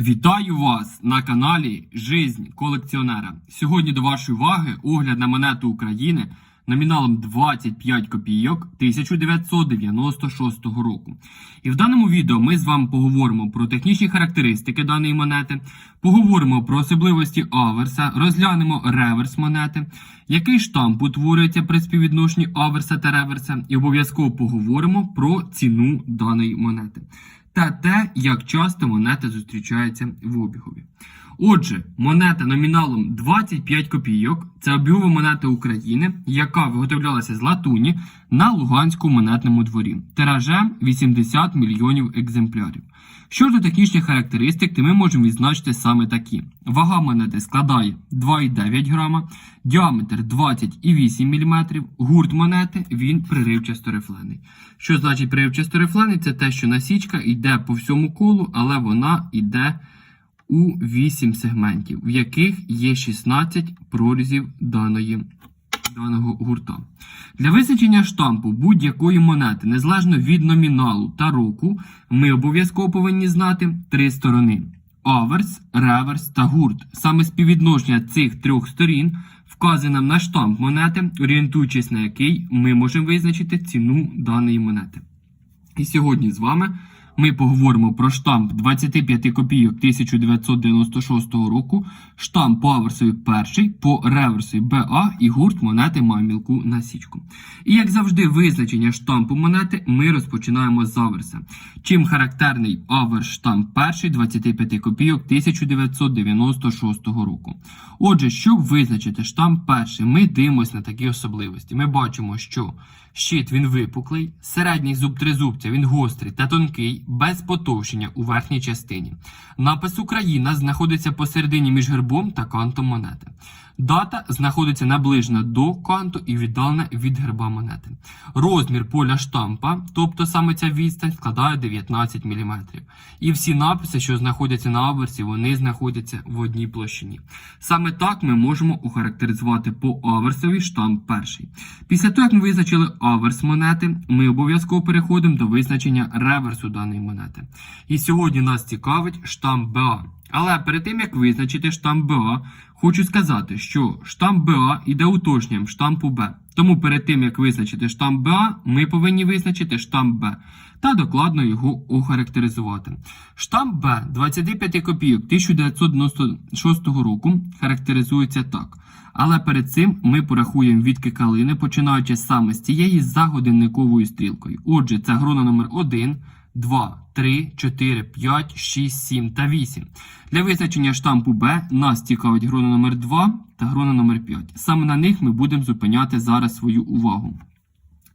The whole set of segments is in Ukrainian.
Вітаю вас на каналі Жизнь колекціонера. Сьогодні до вашої уваги огляд на монету України номіналом 25 копійок 1996 року. І в даному відео ми з вами поговоримо про технічні характеристики даної монети, поговоримо про особливості аверса, розглянемо реверс монети, який штамп утворюється при співвідношенні аверса та реверса, і обов'язково поговоримо про ціну даної монети та те, як часто монета зустрічається в обігові. Отже, монета номіналом 25 копійок це обігова монета України, яка виготовлялася з латуні на Луганському монетному дворі. Тиражем 80 мільйонів екземплярів. Щодо технічних характеристик, то ми можемо відзначити саме такі: вага монети складає 2,9 грама, діаметр 20,8 мм, гурт монети він приривчасто рифлений. Що значить приривчасто рифлений? Це те, що насічка йде по всьому колу, але вона йде у 8 сегментів, в яких є 16 прорізів даної, даного гурта. Для визначення штампу будь-якої монети, незалежно від номіналу та року, ми обов'язково повинні знати три сторони: аверс, реверс та гурт. Саме співвідношення цих трьох сторін вказує нам на штамп монети, орієнтуючись на який ми можемо визначити ціну даної монети. І сьогодні з вами ми поговоримо про штамп 25 копійок 1996 року, штамп по аверсові перший, по реверсові БА і гурт монети має мілку насічку. І як завжди, визначення штампу монети ми розпочинаємо з аверса. Чим характерний аверс штамп перший 25 копійок 1996 року. Отже, щоб визначити штамп перший, ми дивимося на такі особливості. Ми бачимо, що щит він випуклий, середній зуб тризубця він гострий та тонкий, без потовщення у верхній частині. Напис Україна знаходиться посередині між гербом та кантом монети. Дата знаходиться наближена до канту і віддалена від герба монети. Розмір поля штампа, тобто саме ця відстань, складає 19 мм. І всі написи, що знаходяться на аверсі, вони знаходяться в одній площині. Саме так ми можемо охарактеризувати по аверсові штамп перший. Після того, як ми визначили аверс монети, ми обов'язково переходимо до визначення реверсу даної монети. І сьогодні нас цікавить штамп БА. Але перед тим як визначити штамп БА, хочу сказати, що штамп БА іде уточненням штампу Б. Тому перед тим як визначити штамп БА, ми повинні визначити штамп Б та докладно його охарактеризувати. Штамп Б 25 копійок 1996 року характеризується так. Але перед цим ми порахуємо відки калини, починаючи саме з цієї за годинниковою стрілкою. Отже, це грона номер 1 2, 3, 4, 5, 6, 7 та 8. Для визначення штампу Б нас цікавить грона номер 2 та грона номер 5. Саме на них ми будемо зупиняти зараз свою увагу.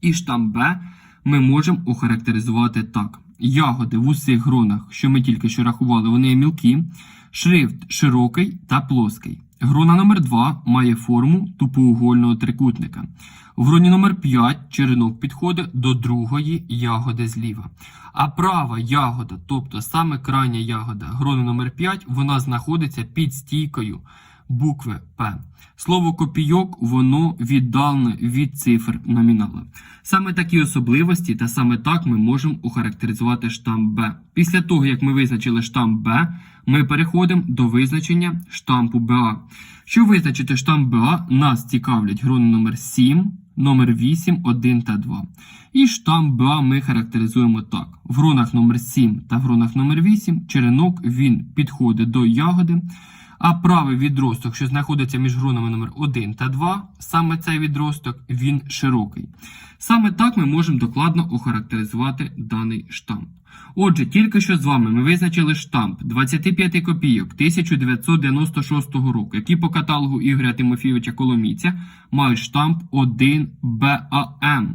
І штамп Б ми можемо охарактеризувати так. Ягоди в усіх гронах, що ми тільки що рахували, вони мілкі, шрифт широкий та плоский. Грона номер 2 має форму тупоугольного трикутника. В гроні номер 5 черенок підходить до другої ягоди зліва. А права ягода, тобто саме крайня ягода грони номер 5, вона знаходиться під стійкою букви П. Слово копійок воно віддалене від цифр номінала. Саме такі особливості та саме так ми можемо охарактеризувати штамп Б. Після того, як ми визначили штамп Б, ми переходимо до визначення штампу БА. Щоб визначити штамп БА, нас цікавлять грони номер 7, номер 8, 1 та 2. І штамп БА ми характеризуємо так. В гронах номер 7 та в гронах номер 8 черенок він підходить до ягоди. А правий відросток, що знаходиться між гронами номер 1 та 2, саме цей відросток, він широкий. Саме так ми можемо докладно охарактеризувати даний штамп. Отже, тільки що з вами ми визначили штамп 25 копійок 1996 року, які по каталогу Ігоря Тимофійовича Коломійця мають штамп 1БАМ.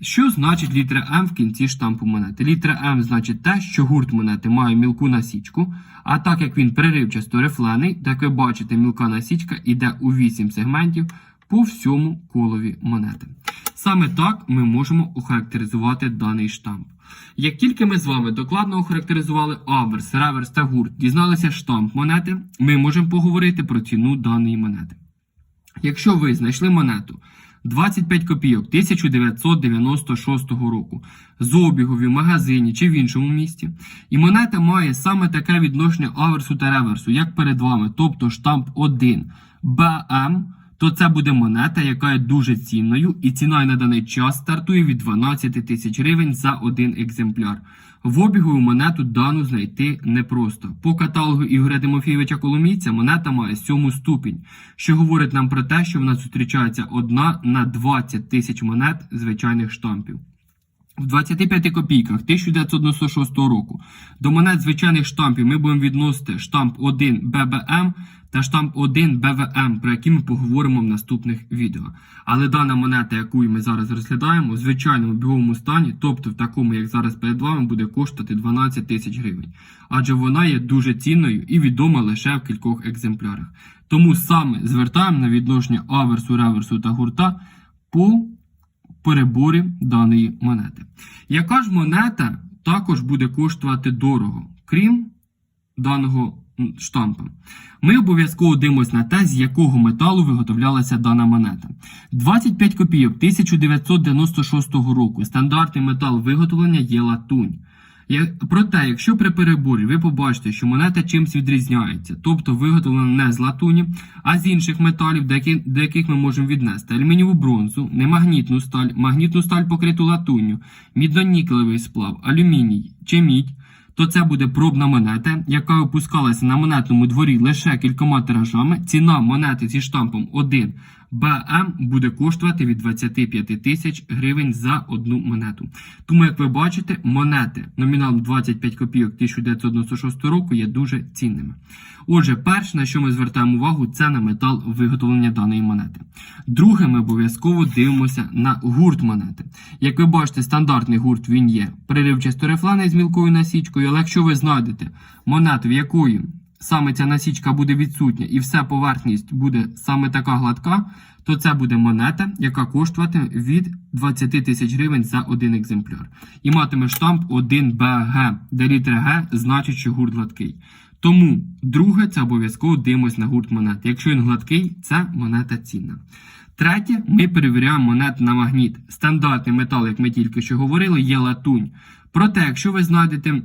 Що значить літера М в кінці штампу монети? Літера М значить те, що гурт монети має мілку насічку, а так як він переривчасто рифлений, так ви бачите, мілка насічка йде у 8 сегментів по всьому колові монети. Саме так ми можемо охарактеризувати даний штамп. Як тільки ми з вами докладно охарактеризували аверс, реверс та гурт, дізналися штамп монети, ми можемо поговорити про ціну даної монети. Якщо ви знайшли монету 25 копійок 1996 року з обігу в магазині чи в іншому місті. І монета має саме таке відношення аверсу та реверсу, як перед вами, тобто штамп 1 БМ, то це буде монета, яка є дуже цінною, і ціна на даний час стартує від 12 тисяч гривень за один екземпляр. В обігу монету дану знайти непросто. По каталогу Ігоря Тимофійовича Коломійця монета має сьому ступінь, що говорить нам про те, що вона зустрічається одна на 20 тисяч монет звичайних штампів. В 25 копійках 1996 року до монет звичайних штампів ми будемо відносити штамп 1 ББМ та штамп 1 БВМ, про які ми поговоримо в наступних відео. Але дана монета, яку ми зараз розглядаємо, в звичайному біговому стані, тобто в такому, як зараз перед вами, буде коштувати 12 тисяч гривень. Адже вона є дуже цінною і відома лише в кількох екземплярах. Тому саме звертаємо на відношення аверсу, реверсу та гурта по переборі даної монети. Яка ж монета також буде коштувати дорого, крім даного м, штампа? Ми обов'язково дивимося на те, з якого металу виготовлялася дана монета. 25 копійок 1996 року. Стандартний метал виготовлення є латунь. Проте, якщо при переборі ви побачите, що монета чимсь відрізняється, тобто виготовлена не з латуні, а з інших металів, до яких ми можемо віднести алюмінієву бронзу, немагнітну сталь, магнітну сталь покриту латунню, мідно-нікелевий сплав, алюміній чи мідь, то це буде пробна монета, яка випускалася на монетному дворі лише кількома тиражами. Ціна монети зі штампом 1 БМ буде коштувати від 25 тисяч гривень за одну монету. Тому, як ви бачите, монети номіналом 25 копійок 1996 року є дуже цінними. Отже, перше, на що ми звертаємо увагу, це на метал виготовлення даної монети. Друге, ми обов'язково дивимося на гурт монети. Як ви бачите, стандартний гурт він є приривчасто-рефланий з мілкою насічкою, але якщо ви знайдете монету, в якої саме ця насічка буде відсутня і вся поверхність буде саме така гладка, то це буде монета, яка коштуватиме від 20 тисяч гривень за один екземпляр. І матиме штамп 1БГ, де літера Г значить, що гурт гладкий. Тому друге, це обов'язково дивимось на гурт монети. Якщо він гладкий, це монета цінна. Третє, ми перевіряємо монет на магніт. Стандартний метал, як ми тільки що говорили, є латунь. Проте, якщо ви знайдете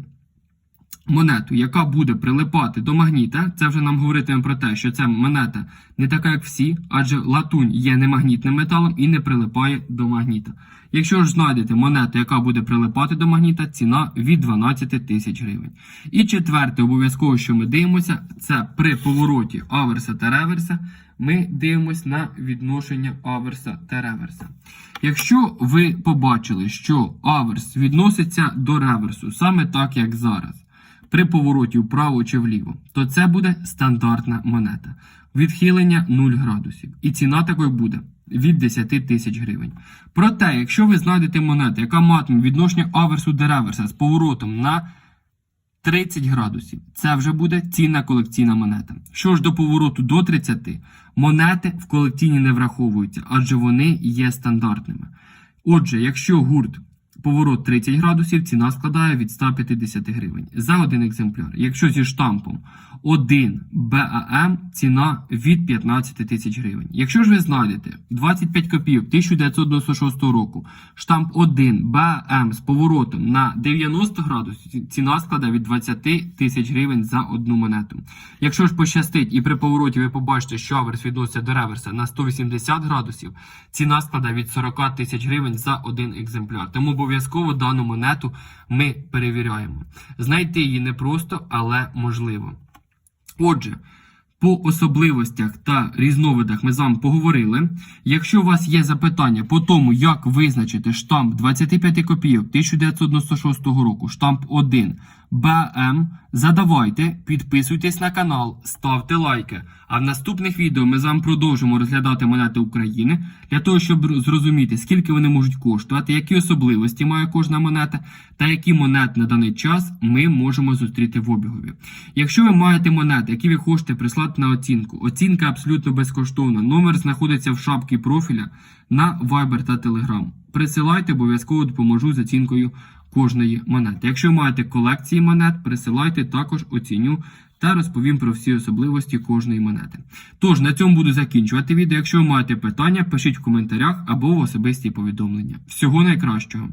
монету, яка буде прилипати до магніта, це вже нам говоритиме про те, що ця монета не така, як всі, адже латунь є немагнітним металом і не прилипає до магніта. Якщо ж знайдете монету, яка буде прилипати до магніта, ціна від 12 тисяч гривень. І четверте, обов'язково, що ми дивимося, це при повороті аверса та реверса. Ми дивимося на відношення аверса та реверса. Якщо ви побачили, що аверс відноситься до реверсу саме так, як зараз, при повороті вправо чи вліво, то це буде стандартна монета. Відхилення 0 градусів. І ціна такої буде від 10 тисяч гривень. Проте, якщо ви знайдете монету, яка матиме відношення аверсу до реверса з поворотом на 30 градусів, це вже буде цінна колекційна монета. Що ж до повороту до 30, монети в колекційні не враховуються, адже вони є стандартними. Отже, якщо гурт поворот 30 градусів, ціна складає від 150 гривень за один екземпляр. Якщо зі штампом 1 БАМ, ціна від 15 тисяч гривень. Якщо ж ви знайдете 25 копійок 1996 року, штамп 1 БАМ з поворотом на 90 градусів, ціна складає від 20 тисяч гривень за одну монету. Якщо ж пощастить і при повороті ви побачите, що аверс відноситься до реверса на 180 градусів, ціна складає від 40 тисяч гривень за один екземпляр. Тому обов'язково дану монету ми перевіряємо. Знайти її непросто, але можливо. Отже, по особливостях та різновидах ми з вами поговорили. Якщо у вас є запитання по тому, як визначити штамп 25 копійок 1996 року, штамп 1 БМ, задавайте, підписуйтесь на канал, ставте лайки. А в наступних відео ми з вами продовжимо розглядати монети України для того, щоб зрозуміти, скільки вони можуть коштувати, які особливості має кожна монета, та які монети на даний час ми можемо зустріти в обігові. Якщо ви маєте монети, які ви хочете прислати на оцінку, оцінка абсолютно безкоштовна. Номер знаходиться в шапці профіля на Viber та Telegram. Присилайте, обов'язково допоможу з оцінкою кожної монети. Якщо маєте колекції монет, присилайте також оціню та розповім про всі особливості кожної монети. Тож на цьому буду закінчувати відео. Якщо ви маєте питання, пишіть в коментарях або в особисті повідомлення. Всього найкращого!